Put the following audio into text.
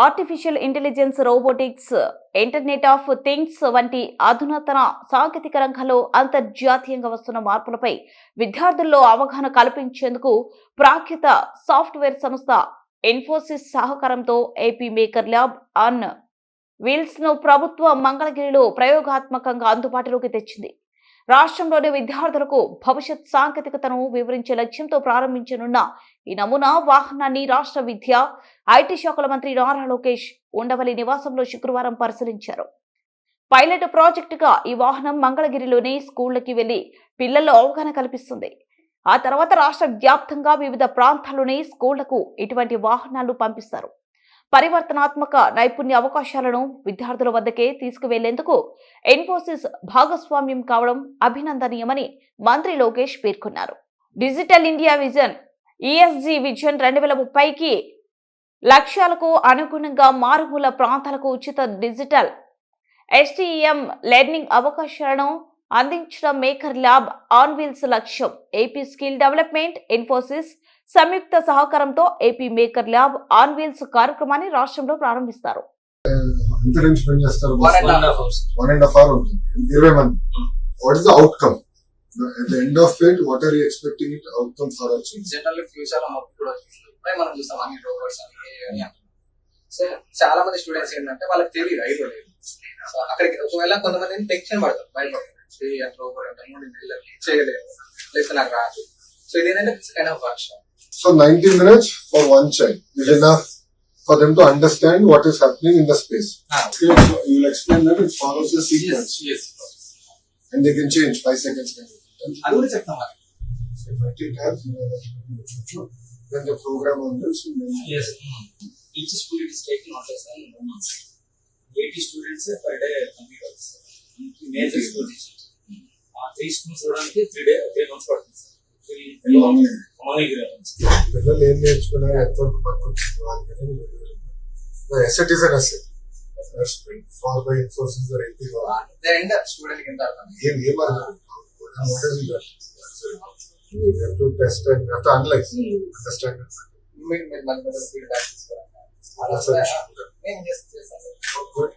Artificial intelligence robotics internet of things వంటి అధునాతన సాంకేతిక రంగంలో అంతర్జాతీయంగా వస్తున్న మార్పులపై విద్యార్థుల్లో అవగాహన కల్పించేందుకు ప్రాఖ్యత సాఫ్ట్వేర్ సంస్థ ఇన్ఫోసిస్ సహకారంతో ఏపీ మేకర్ ల్యాబ్ ఆన్ వీల్స్ను ప్రభుత్వ మంగళగిరిలో ప్రయోగాత్మకంగా అందుబాటులోకి తెచ్చింది. రాష్ట్రంలోని విద్యార్థులకు భవిష్యత్ సాంకేతికతను వివరించే లక్ష్యంతో ప్రారంభించనున్న ఈ నమూనా వాహనాన్ని రాష్ట్ర విద్య ఐటీ శాఖల మంత్రి నారా లోకేష్ ఉండవల్లి నివాసంలో శుక్రవారం పరిశీలించారు. పైలట్ ప్రాజెక్టుగా ఈ వాహనం మంగళగిరిలోని స్కూళ్ళకి వెళ్ళి పిల్లల్లో అవగాహన కల్పిస్తుంది. ఆ తర్వాత రాష్ట్ర వ్యాప్తంగా వివిధ ప్రాంతాల్లోని స్కూళ్ళకు ఇటువంటి వాహనాలు పంపిస్తారు. పరివర్తనాత్మక నైపుణ్య అవకాశాలను విద్యార్థుల వద్దకే తీసుకువెళ్ళేందుకు ఇన్ఫోసిస్ భాగస్వామ్యం కావడం అభినందనీయమని మంత్రి లోకేష్ పేర్కొన్నారు. Digital India vision ESG vision రెండు వేల ముప్పైకి లక్ష్యాలకు అనుగుణంగా మారుమూల ప్రాంతాలకు ఉచిత డిజిటల్ ఎస్టీఎం లెర్నింగ్ అవకాశాలను అందించడం మేకర్ ల్యాబ్ ఆన్వీల్స్ లక్ష్యం. ఏపీ స్కిల్ డెవలప్మెంట్ ఇన్ఫోసిస్ సంయుక్త సహకారంతో AP maker lab on wheels కార్యక్రమాన్ని రాష్ట్రంలో ప్రారంభిస్తారు. ఎంత టైం స్పెండ్ చేస్తారు. One and half hours one and half hour ఉంటుంది. ఇరవై మంది. What is the outcome at the end of it what are you expecting it outcome for our children general ఫ్యూచర్లో మొత్తం కూడా ఇప్పుడే మనం చూస్తాం అన్ని రోబోట్స్ అని అని అంటున్నాం సో చాలా మంది స్టూడెంట్స్ ఏంటంటే వాళ్ళకి తెలియదు ఐడియా లేదు. సో అక్కడికి ఒకవేళ కొంతమంది టెన్షన్ పడతారు. భయపడతారు. రోబోట్ అంటే చేయలేదు. లేకపోతే నాకు రాదు. So in the end, it's kind of workshop. So 90 minutes for one child is yes. enough for them to understand what is happening in the space. Ah. Okay, so you'll explain that it follows the sequence. Yes, yes. And they can change five seconds. I will check the mark. So if I take tabs, then the program on this. Yes. Each student is taking orders and moments. 80 students per day complete officer. Major school ah, teacher. Three schools, three days, three months for పిల్లలు ఏం నేర్చుకున్నారు? ఎంతవరకు పనికొచ్చింది వాళ్ళకి asset is an asset for by Infosys are eighty end student కింద అర్థం ఏం ఏం అర్థం? What is it you have to test and you have to analyse understand మీరు మీరు మళ్ళీ ఫీడ్బ్యాక్ తీసుకోవాలి That's a issue. నేను చేస్తాను గుడ్